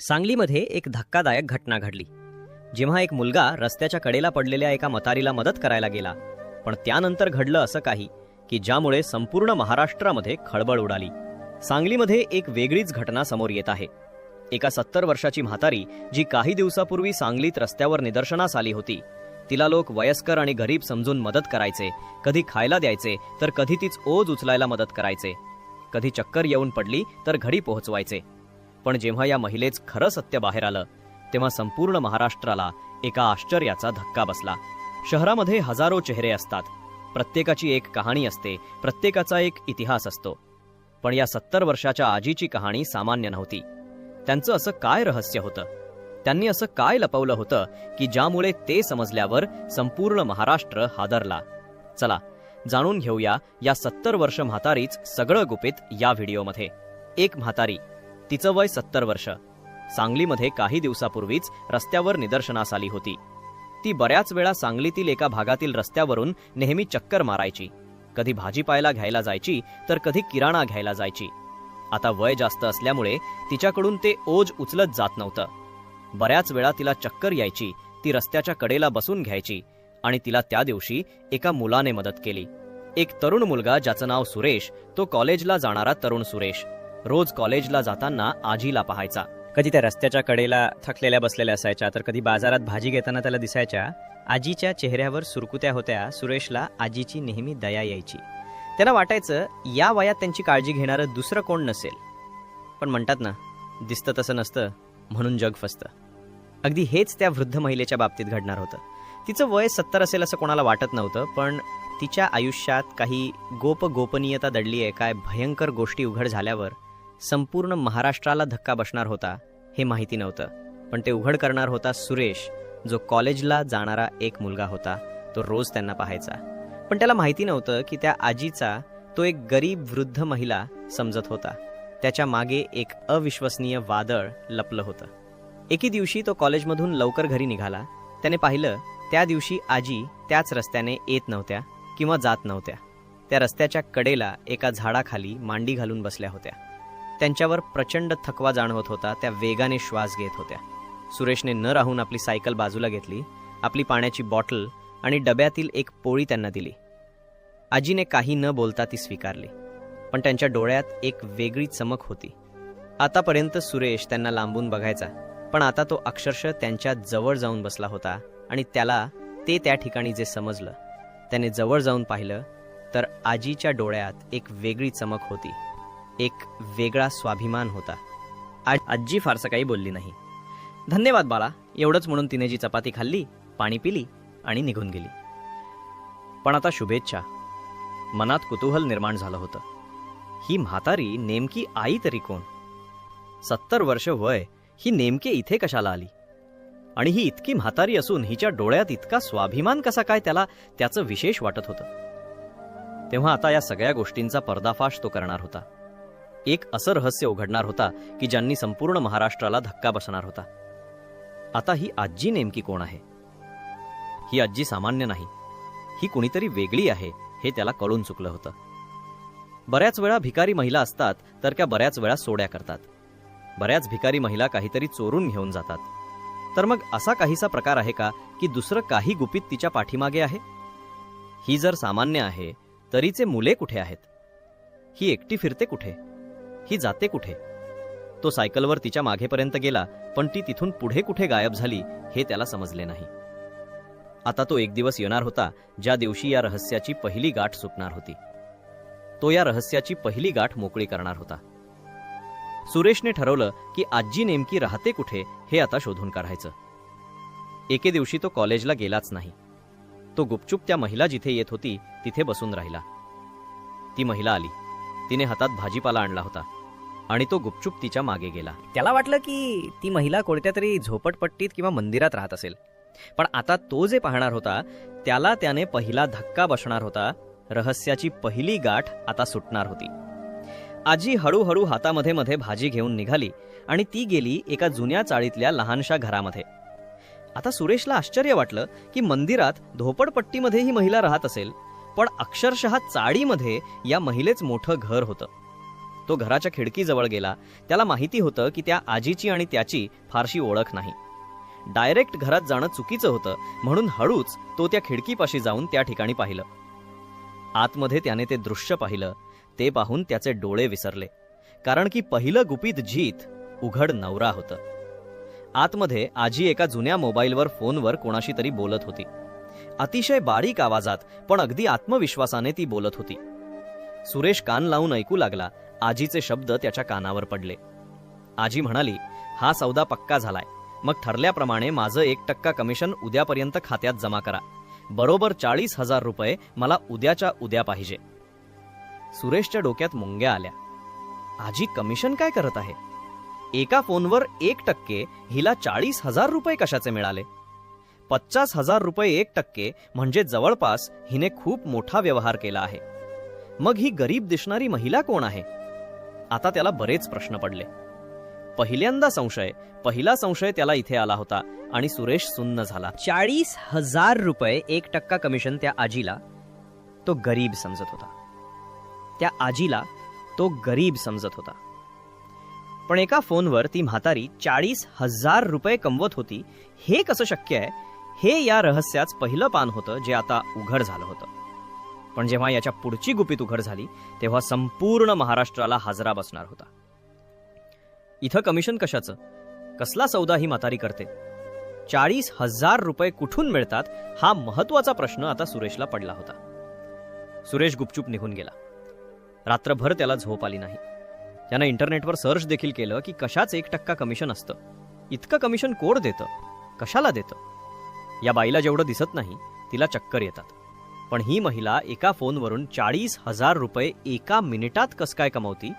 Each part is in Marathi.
सांगलीमध्ये एक धक्कादायक घटना घडली. जेव्हा एक मुलगा रस्त्याच्या कडेला पडलेल्या एका मतारीला मदत करायला गेला पण त्यानंतर घडलं असं काही की ज्यामुळे संपूर्ण महाराष्ट्रामध्ये खळबळ उडाली. सांगलीमध्ये एक वेगळीच घटना समोर येत आहे. एका सत्तर वर्षाची म्हातारी जी काही दिवसापूर्वी सांगलीत रस्त्यावर निदर्शनास आली होती तिला लोक वयस्कर आणि गरीब समजून मदत करायचे कधी खायला द्यायचे तर कधी तीच ओझ उचलायला मदत करायचे. कधी चक्कर येऊन पडली तर घरी पोहोचवायचे. पण जेव्हा या महिलेच खरं सत्य बाहेर आलं तेव्हा संपूर्ण महाराष्ट्राला एका आश्चर्याचा धक्का बसला. शहरामध्ये हजारो चेहरे असतात. प्रत्येकाची एक कहाणी असते प्रत्येकाचा एक इतिहास असतो. पण या सत्तर वर्षाच्या आजीची कहाणी सामान्य नव्हती. त्यांचं असं काय रहस्य होतं? त्यांनी असं काय लपवलं होतं की ज्यामुळे ते समजल्यावर संपूर्ण महाराष्ट्र हादरला? चला जाणून घेऊया या सत्तर वर्ष म्हातारीच सगळं गुपित या व्हिडिओमध्ये. एक म्हातारी तिचं वय सत्तर वर्ष. सांगलीमध्ये काही दिवसापूर्वीच रस्त्यावर निदर्शनास आली होती. ती बऱ्याच वेळा सांगलीतील एका भागातील रस्त्यावरून नेहमी चक्कर मारायची. कधी भाजीपायला घ्यायला जायची तर कधी किराणा घ्यायला जायची. आता वय जास्त असल्यामुळे तिच्याकडून ते ओझ उचलत जात नव्हतं. बऱ्याच वेळा तिला चक्कर यायची ती रस्त्याच्या कडेला बसून घ्यायची आणि तिला त्या दिवशी एका मुलाने मदत केली. एक तरुण मुलगा ज्याचं नाव सुरेश तो कॉलेजला जाणारा तरुण सुरेश. रोज कॉलेजला जाताना आजीला पाहायचा. कधी त्या रस्त्याच्या कडेला थकलेल्या बसलेल्या असायच्या तर कधी बाजारात भाजी घेताना त्याला दिसायच्या आजीच्या चेहऱ्यावर सुरकुत्या होत्या सुरेशला आजीची नेहमी दया यायची. त्याला वाटायचं या वयात त्यांची काळजी घेणारं दुसरं कोण नसेल. पण म्हणतात ना दिसतं तसं नसतं म्हणून जग फसतं. अगदी हेच त्या वृद्ध महिलेच्या बाबतीत घडणार होतं. तिचं वय सत्तर असेल असं कोणाला वाटत नव्हतं पण तिच्या आयुष्यात काही गोप गोपनीयता दडली आहे काय भयंकर गोष्टी उघड झाल्यावर संपूर्ण महाराष्ट्राला धक्का बसणार होता हे माहिती नव्हतं. पण ते उघड करणार होता सुरेश जो कॉलेजला जाणारा एक मुलगा होता तो रोज त्यांना पाहायचा. पण त्याला माहिती नव्हतं की त्या आजीचा तो एक गरीब वृद्ध महिला समजत होता. त्याच्यामागे एक अविश्वसनीय वादळ लपलं होतं. एके दिवशी तो कॉलेजमधून लवकर घरी निघाला. त्याने पाहिलं त्या दिवशी आजी त्याच रस्त्याने येत नव्हत्या किंवा जात नव्हत्या. त्या रस्त्याच्या कडेला एका झाडाखाली मांडी घालून बसल्या होत्या. त्यांच्यावर प्रचंड थकवा जाणवत होता त्या वेगाने श्वास घेत होत्या. सुरेशने न राहून आपली सायकल बाजूला घेतली आपली पाण्याची बॉटल आणि डब्यातील एक पोळी त्यांना दिली. आजीने काही न बोलता ती स्वीकारली पण त्यांच्या डोळ्यात एक वेगळी चमक होती. आतापर्यंत सुरेश त्यांना लांबून बघायचा पण आता तो अक्षरशः त्यांच्या जवळ जाऊन बसला होता आणि त्याला ते त्या ठिकाणी जे समजलं त्याने जवळ जाऊन पाहिलं तर आजीच्या डोळ्यात एक वेगळी चमक होती. एक वेगळा स्वाभिमान होता. आज आजी फारसं काही बोलली नाही. धन्यवाद बाळा एवढंच म्हणून तिने जी चपाती खाल्ली पाणी पिली आणि निघून गेली. पण आता शुभेच्छा. मनात कुतूहल निर्माण झालं होतं. ही म्हातारी नेमकी आई तरी कोण? सत्तर वर्ष वय ही नेमके इथे कशाला आली? आणि ही इतकी म्हातारी असून हिच्या डोळ्यात इतका स्वाभिमान कसा काय त्याला त्याचं विशेष वाटत होतं. तेव्हा आता या सगळ्या गोष्टींचा पर्दाफाश तो करणार होता. एक असं रहस्य उघडणार होता की ज्यांनी संपूर्ण महाराष्ट्राला धक्का बसणार होता. आता ही आजी नेमकी कोण आहे? ही आजी सामान्य नाही. ही कुणीतरी वेगळी आहे हे त्याला कळून चुकलं होतं. बऱ्याच वेळा भिकारी महिला असतात तर त्या बऱ्याच वेळा सोड्या करतात. बऱ्याच भिकारी महिला काहीतरी चोरून घेऊन जातात. तर मग असा काहीसा प्रकार आहे का की दुसरं काही गुपित तिच्या पाठीमागे आहे? ही जर सामान्य आहे तरीचे मुले कुठे आहेत? ही एकटी फिरते कुठे? ही जाते कुठे? तो सायकलवर तिच्या मागेपर्यंत गेला पण ती तिथून पुढे कुठे गायब झाली हे त्याला समजले नाही. आता तो एक दिवस येणार होता ज्या दिवशी या रहस्याची पहिली गाठ सुटणार होती. तो या रहस्याची पहिली गाठ मोकळी करणार होता. सुरेशने ठरवलं की आजी नेमकी राहते कुठे हे आता शोधून काढायचं. एके दिवशी तो कॉलेजला गेलाच नाही. तो गुपचूप त्या महिला जिथे येत होती तिथे बसून राहिला. ती महिला आली. तिने हातात भाजीपाला आणला होता. आणि तो गुपचूप तिच्यामागे गेला. त्याला वाटलं की ती महिला कोणत्या तरी झोपटपट्टीत किंवा मंदिरात राहत असेल. पण आता तो जे पाहणार होता त्याला त्याने पहिला धक्का बसणार होता रहस्याची पहिली गाठ आता सुटणार होती. आजी हळूहळू हातामध्ये मध्ये भाजी घेऊन निघाली आणि ती गेली एका जुन्या चाळीतल्या लहानशा घरामध्ये. आता सुरेशला आश्चर्य वाटलं की मंदिरात धोपडपट्टीमध्ये ही महिला राहत असेल पण अक्षरशः चाळीमध्ये या महिलेच मोठं घर होतं. तो घराच्या खिडकीजवळ गेला. त्याला माहिती होतं की त्या आजीची आणि त्याची फारशी ओळख नाही. डायरेक्ट घरात जाणं चुकीचं होतं म्हणून हळूच तो त्या खिडकीपाशी जाऊन त्या ठिकाणी पाहिलं. आतमध्ये त्याने ते दृश्य पाहिलं. ते पाहून त्याचे डोळे विसरले. कारण की पहिलं गुपित जीत उघड नवरा होतं. आतमध्ये आजी एका जुन्या मोबाईलवर फोनवर कोणाशी तरी बोलत होती. अतिशय बारीक आवाजात पण अगदी आत्मविश्वासाने ती बोलत होती. सुरेश कान लावून ऐकू लागला. आजीचे शब्द त्याच्या कानावर पडले. आजी म्हणाली हा सौदा पक्का झालाय. मग ठरल्याप्रमाणे माझं एक टक्का कमिशन उद्यापर्यंत खात्यात जमा करा. बरोबर चाळीस हजार रुपये मला उद्याच्या उद्या पाहिजे. सुरेशच्या डोक्यात मुंग्या आल्या. आजी कमिशन काय करत आहे? एका फोनवर एक टक्के हिला चाळीस हजार रुपये कशाचे मिळाले? पच्चास हजार रुपये एक टक्के म्हणजे जवळपास हिने खूप मोठा व्यवहार केला आहे. मग ही गरीब दिसणारी महिला कोण आहे? आता त्याला बरेच प्रश्न पडले. पहिल्यांदा संशय पहिला संशय त्याला इथे आला होता आणि सुरेश सुन्न झाला. चाळीस हजार रुपये एक टक्का कमिशन त्या आजीला तो गरीब समजत होता. त्या आजीला तो गरीब समजत होता. पण एका फोनवर ती म्हातारी चाळीस हजार रुपये कमवत होती हे कसं शक्य आहे? हे या रहस्याच पहिलं पान होतं जे आता उघड झालं होतं. पण जेव्हा याच्या पुढची गुपित उघड झाली तेव्हा संपूर्ण महाराष्ट्राला हाजरा बसणार होता. इथं कमिशन कशाचं? कसला सौदा ही म्हातारी करते? चाळीस हजार रुपये कुठून मिळतात? हा महत्त्वाचा प्रश्न आता सुरेशला पडला होता. सुरेश गुपचूप निघून गेला. रात्रभर त्याला झोप आली नाही. त्यानं इंटरनेटवर सर्च देखील केलं की कशाच एक टक्का कमिशन असतं. इतकं कमिशन कोण देतं? कशाला देतं? या बाईला जेवढं दिसत नाही तिला चक्कर येतात. पण ही महिला एका फोनवरून चाळीस हजार रुपये एका मिनिटात कस काय कमवती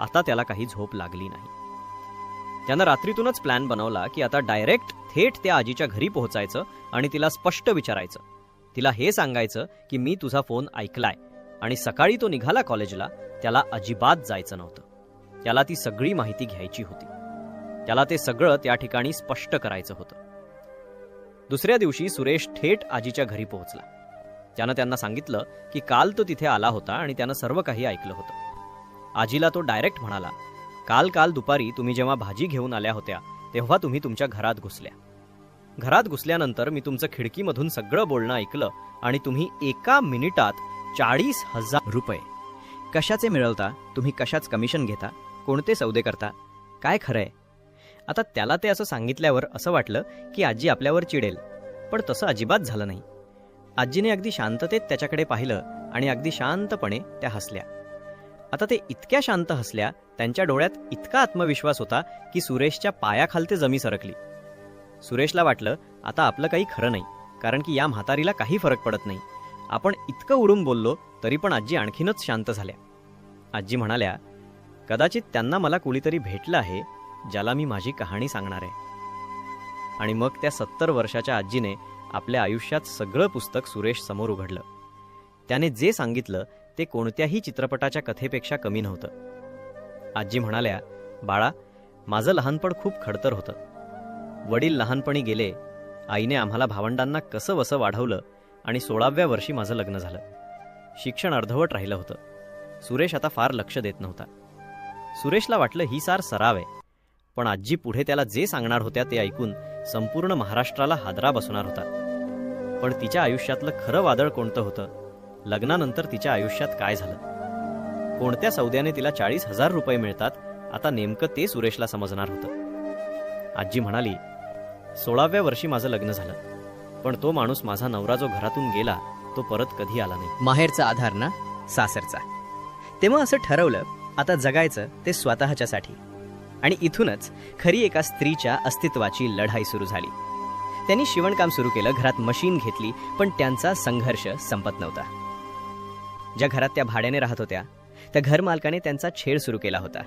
आता त्याला काही झोप लागली नाही. त्यानं रात्रीतूनच प्लॅन बनवला की आता डायरेक्ट थेट त्या आजीच्या घरी पोहोचायचं आणि तिला स्पष्ट विचारायचं. तिला हे सांगायचं की मी तुझा फोन ऐकलाय आणि सकाळी तो निघाला कॉलेजला त्याला अजिबात जायचं नव्हतं. त्याला ती सगळी माहिती घ्यायची होती. त्याला ते सगळं त्या ठिकाणी स्पष्ट करायचं होतं. दुसऱ्या दिवशी सुरेश थेट आजीच्या घरी पोहोचला. त्यानं त्यांना सांगितलं की काल तो तिथे आला होता आणि त्यानं सर्व काही ऐकलं होतं. आजीला तो डायरेक्ट म्हणाला काल काल दुपारी तुम्ही जेव्हा भाजी घेऊन आल्या होत्या तेव्हा तुम्ही तुमच्या घरात घुसल्या. घरात घुसल्यानंतर मी तुमचं खिडकीमधून सगळं बोलणं ऐकलं आणि तुम्ही एका मिनिटात चाळीस हजार रुपये. कशाचे मिळवता? तुम्ही कशाच कमिशन घेता? कोणते सौदे करता? काय खरंय? आता त्याला ते असं सांगितल्यावर असं वाटलं की आजी आपल्यावर चिडेल पण तसं अजिबात झालं नाही. आजीने अगदी शांततेत त्याच्याकडे पाहिलं आणि अगदी शांतपणे त्या हसल्या. आता ते इतक्या शांत हसल्या त्यांच्या डोळ्यात इतका आत्मविश्वास होता की सुरेशच्या पायाखालते जमी सरकली. सुरेशला वाटलं आता आपलं काही खरं नाही कारण की या म्हातारीला काही फरक पडत नाही. आपण इतकं उडून बोललो तरी पण आजी आणखीनच शांत झाल्या. आजी म्हणाल्या कदाचित त्यांना मला कुणीतरी भेटलं आहे ज्याला मी माझी कहाणी सांगणार आहे. आणि मग त्या सत्तर वर्षाच्या आजीने आपल्या आयुष्यात सगळं पुस्तक सुरेश समोर उघडलं. त्याने जे सांगितलं ते कोणत्याही चित्रपटाच्या कथेपेक्षा कमी नव्हतं. आजी म्हणाल्या बाळा माझं लहानपण खूप खडतर होतं. वडील लहानपणी गेले आईने आम्हाला भावंडांना कसं वसं वाढवलं आणि सोळाव्या वर्षी माझं लग्न झालं. शिक्षण अर्धवट राहिलं होतं. सुरेश आता फार लक्ष देत नव्हता. सुरेशला वाटलं ही सार सराव आहे. पण आजी पुढे त्याला जे सांगणार होत्या ते ऐकून संपूर्ण महाराष्ट्राला हादरा बसणार होता. पण तिच्या आयुष्यातलं खरं वादळ कोणतं होतं? लग्नानंतर तिच्या आयुष्यात काय झालं? कोणत्या सौद्याने तिला चाळीस हजार रुपये मिळतात? आता नेमकं ते सुरेशला समजणार होतं. आजी म्हणाली सोळाव्या वर्षी माझं लग्न झालं. पण तो माणूस माझा नवरा जो घरातून गेला तो परत कधी आला नाही. माहेरचा आधार ना? सासरचा. तेव्हा असं ठरवलं आता जगायचं ते स्वतःच्यासाठी. आणि इथूनच खरी एका स्त्रीच्या अस्तित्वाची लढाई सुरू झाली. त्यांनी शिवणकाम सुरू केलं घरात मशीन घेतली पण त्यांचा संघर्ष संपत नव्हता. ज्या घरात त्या भाड्याने राहत होत्या त्या घरमालकाने त्यांचा छेड सुरू केला होता.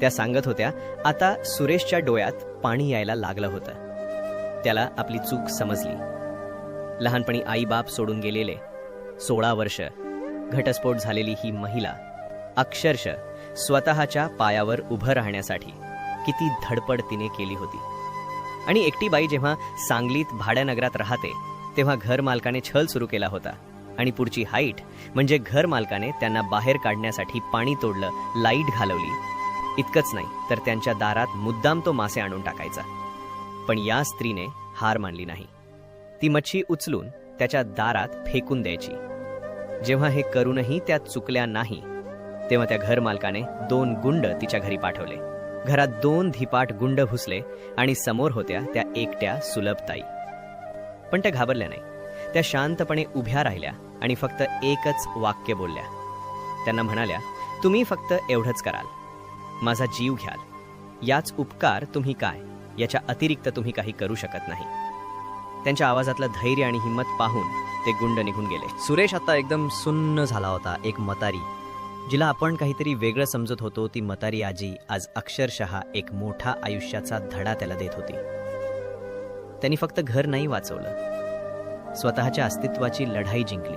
त्या सांगत होत्या आता सुरेशच्या डोळ्यात पाणी यायला लागलं होतं. त्याला आपली चूक समजली. लहानपणी आई बाप सोडून गेलेले सोळा वर्ष घटस्फोट झालेली ही महिला अक्षरश स्वतःच्या पायावर उभं राहण्यासाठी किती धडपड तिने केली होती. आणि एकटी बाई जेव्हा सांगलीत भाड्यानगरात राहते तेव्हा घर मालकाने छल सुरू केला होता. आणि पुढची हाईट म्हणजे घर मालकाने त्यांना बाहेर काढण्यासाठी पाणी तोडलं लाइट घालवली. इतकंच नाही तर त्यांच्या दारात मुद्दाम तो मासे आणून टाकायचा. पण या स्त्रीने हार मानली नाही. ती मच्छी उचलून त्याच्या दारात फेकून द्यायची. जेव्हा हे करूनही त्या चुकल्या नाही तेव्हा त्या घर मालकाने दोन गुंड तिच्या घरी पाठवले. घरात दोन धिपाट गुंड घुसले आणि समोर होत्या त्या एकट्या सुलभताई पण त्या घाबरल्या नाही. त्या शांतपणे उभ्या राहिल्या आणि फक्त एकच वाक्य बोलल्या. त्यांना म्हणाल्या तुम्ही फक्त एवढंच कराल. माझा जीव घ्याल. याच उपकार तुम्ही काय? याच्या अतिरिक्त तुम्ही काही करू शकत नाही. त्यांच्या आवाजातलं धैर्य आणि हिंमत पाहून ते गुंड निघून गेले. सुरेश आता एकदम सुन्न झाला होता एक मतारी. जिला आपण काहीतरी वेगळं समजत होतो ती मतारी आजी आज अक्षरशः एक मोठा आयुष्याचा धडा त्याला देत होती. त्यांनी फक्त घर नाही वाचवलं. स्वतःच्या अस्तित्वाची लढाई जिंकली.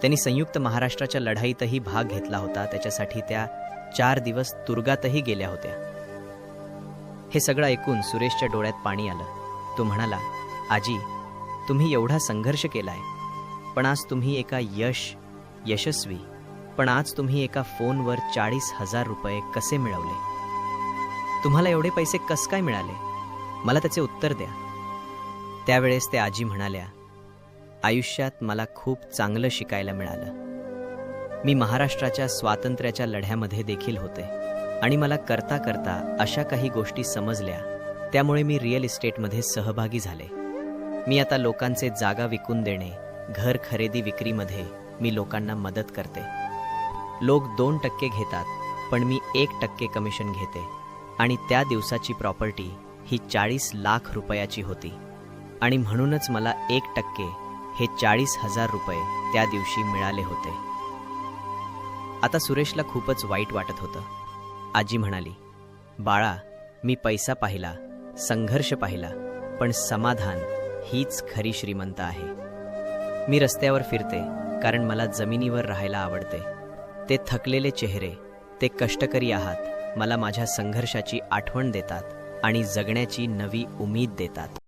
त्यांनी संयुक्त महाराष्ट्राच्या लढाईतही भाग घेतला होता त्याच्यासाठी त्या चार दिवस तुर्गातही गेल्या होत्या. हे सगळं ऐकून सुरेशच्या डोळ्यात पाणी आलं. तो म्हणाला आजी तुम्ही एवढा संघर्ष केलाय पण आज तुम्ही एका यश यशस्वी पण आज तुम्ही एका फोनवर चाळीस हजार रुपये कसे मिळवले? तुम्हाला एवढे पैसे कस काय मिळाले? मला त्याचे उत्तर द्या. त्यावेळेस ते आजी म्हणाल्या आयुष्यात मला खूप चांगलं शिकायला मिळालं. मी महाराष्ट्राच्या स्वातंत्र्याच्या लढ्यामध्ये देखील होते आणि मला करता करता अशा काही गोष्टी समजल्या त्यामुळे मी रिअल इस्टेटमध्ये सहभागी झाले. मी आता लोकांचे जागा विकून देणे घर खरेदी विक्रीमध्ये मी लोकांना मदत करते. लोक दोन टक्के घेतात पण मी एक टक्के कमिशन घेते. आणि त्या दिवसाची प्रॉपर्टी ही चाळीस लाख रुपयाची होती. आणि म्हणूनच मला एक टक्के हे चाळीस हजार रुपये त्या दिवशी मिळाले होते. आता सुरेशला खूपच वाईट वाटत होतं. आजी म्हणाली बाळा मी पैसा पाहिला संघर्ष पाहिला पण समाधान हीच खरी श्रीमंत आहे. मी रस्त्यावर फिरते कारण मला जमिनीवर राहायला आवडते. ते थकलेले चेहरे ते कष्टकरी आहात मला माझ्या संघर्षाची आठवण देतात आणि जगण्याची नवी उमेद देतात.